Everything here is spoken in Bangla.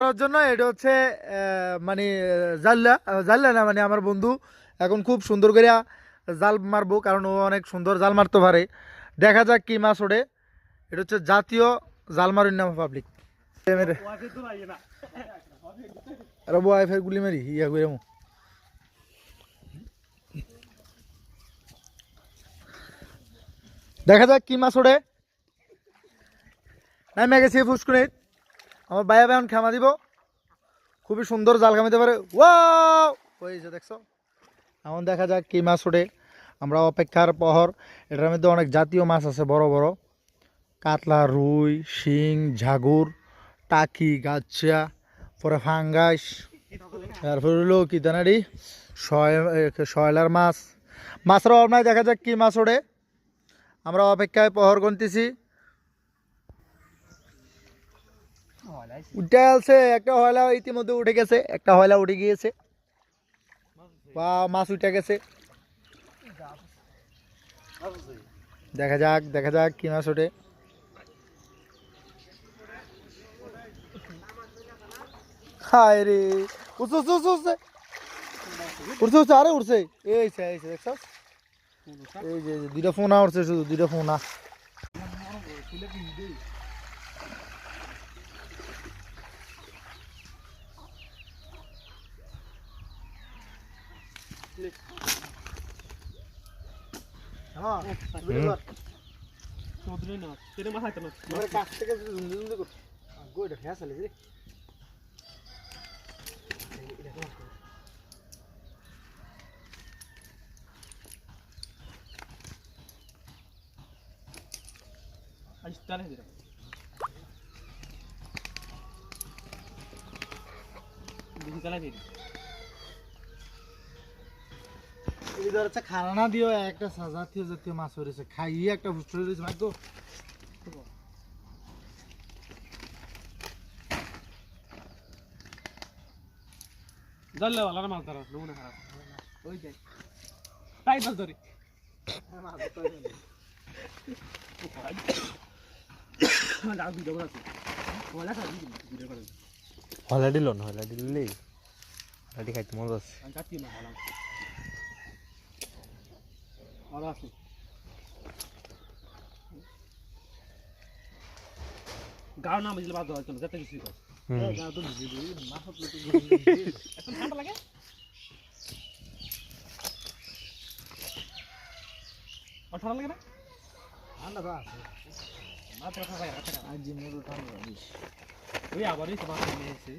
করার জন্য এটা হচ্ছে মানে জাল্লা। জাল্লা না মানে আমার বন্ধু এখন খুব সুন্দর করে জাল মারবো, কারণ ও অনেক সুন্দর জাল মারতে পারে। দেখা যাক কি মাছ ওঠে। এটা হচ্ছে জাতীয় জাল মারুন নাম পাবলিক। গুলি মারি। ইয়া করে দেখা যাক কি মাছ ওঠে। নামে গেছি ফুসকুনি আমার বাইয়া বায়ন খামা দিব। খুবই সুন্দর জাল খামাইতে পারে। ওয়াও! হয়েছে দেখছ? এখন দেখা যাক কি মাছ ওঠে। আমরা অপেক্ষার পহর এটার মধ্যে অনেক জাতীয় মাছ আছে, বড় বড়। কাতলা, রুই, শিং, ঝাগুর, টাকি গাছা পরে ফাঙ্গাস। তারপরে হলো কি দানাড়ি শয়লার মাছ। মাছের অভাব নাই, দেখা যাক কি মাছ ওঠে। আমরা অপেক্ষায় পহর গুনতেছি উঠে আছে একটা হয়লা ইতিমধ্যে উঠে গেছে, একটা হয়লা উঠে গিয়েছে। বা মাছ উঠে গেছে। দেখা যাক দেখা যাক কি মাছ ওঠে। হায় রে উঠছে উঠছে উঠছে উঠছে উঠছে উঠছে দুইটা ফোনা উঠছে শুধু, দুইটা ফোনা। চৌধুরী না তেরে মাথায় তো না এবারে কাছ থেকে জুম জুম কর গোটা ফেস আলে রে আজ তারে দিরা দিন চালাই দিই হচ্ছে খানা না দিও একটা জাতীয় জাতীয় মাছ হয়েছে খাইয়ে একটা বুঝতে হয়েছে ভাগ্য জানলে ভালো মাছ ধরা নমুনা খারাপ। ওই যাই তাই মাছ ধরি ডাক দিতে বলাছে ওলা খাবি ভিডিও করে হলা দিল হলা দিলেই খাইতে মজা আছে ভালো আছে। গাও না বুঝলে বাদ দেওয়া যাতে কিছু কর হুম। তো ভিজে দিই এখন ঠান্ডা লাগে? ঠান্ডা লাগে না? ঠান্ডা তো আছে। মাত্র খাবাই রাখা আজ যে মোটর ঠান্ডা বেশি ওই আবারই তোমার